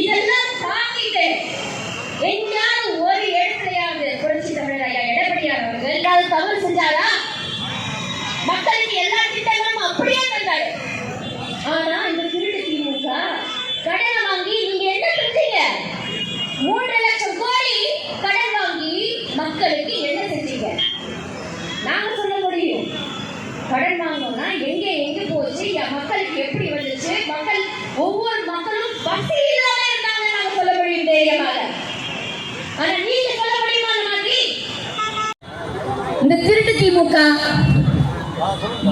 இதெல்லாம் தாங்கிட்டு எங்கேயாவது ஒரு இடத்துலயாவது புரட்சி தமிழர் ஐயா எடப்பாடியார் அவர்கள் ஏதாவது தவறு செஞ்சாரா? மக்களுக்கு எல்லா திட்டங்களும் அப்படியே தந்தாரு. ஆனா இந்த திருட்டு திமுக கடனை வாங்கி நீங்க என்ன செஞ்சீங்க? மூன்று லட்சம் கோடி கடன் வாங்கி மக்களுக்கு என்ன செஞ்சீங்க? நாங்க சொல்ல முடியும். கடன் வாங்கணும்னா எங்க எங்க போச்சு? மக்களுக்கு எப்படி வந்துச்சு மக்கள் ஒவ்வொரு மக்களும் பசி இல்லாம இருந்தாங்க நாங்க சொல்ல முடியும் தைரியமாக ஆனா நீங்க சொல்ல முடியுமா அந்த மாதிரி இந்த திருட்டு திமுக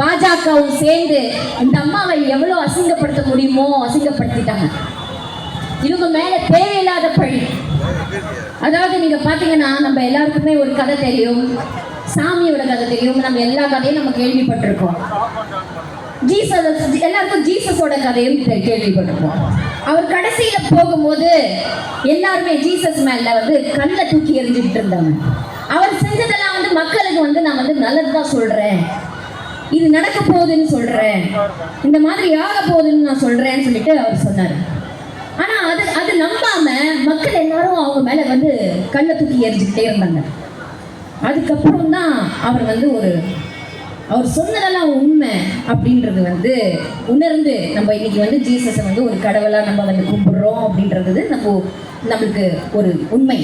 பாஜகவும் சேர்ந்து இந்த அம்மாவை எவ்வளவு அசிங்கப்படுத்த முடியுமோ அசிங்கப்படுத்திட்டாங்க. இவங்க மேல தேவையில்லாத பழி. அதாவது நீங்க பாத்தீங்கன்னா நம்ம எல்லாருக்குமே ஒரு கதை தெரியும். சாமியோட கதை தெரியும். நம்ம எல்லா கதையும் நம்ம கேள்விப்பட்டிருக்கோம். ஜீசஸ் எல்லாருக்கும் ஜீசஸோட கதையும் கேள்விப்பட்டிருக்கோம். கேள்விப்பட்டிருப்போம் அவர் கடைசியில போகும்போது எல்லாருமே ஜீசஸ் மேல வந்து கல்லை தூக்கி எறிஞ்சுக்கிட்டு இருந்தாங்க. அவர் செஞ்சதெல்லாம் மக்களுக்கு வந்து நான் வந்து நல்லதுதான் சொல்றேன். இது நடக்க போகுதுன்னு சொல்றேன். இந்த மாதிரி ஆக போகுதுன்னு நான் சொல்றேன்னு சொல்லிட்டு அவர் சொன்னார். ஆனா அது அது நம்பாம மக்கள் எல்லாரும் அவங்க மேல வந்து கல்லை தூக்கி எரிஞ்சுக்கிட்டே இருந்தாங்க. அதுக்கப்புறம் தான் அவர் வந்து ஒரு அவர் சொன்னதெல்லாம் உண்மை அப்படின்றது வந்து உணர்ந்து நம்ம இன்னைக்கு வந்து ஜீசஸை வந்து ஒரு கடவுளாக நம்ம வந்து கும்பிடுறோம் அப்படின்றது நம்ம நம்மளுக்கு ஒரு உண்மை.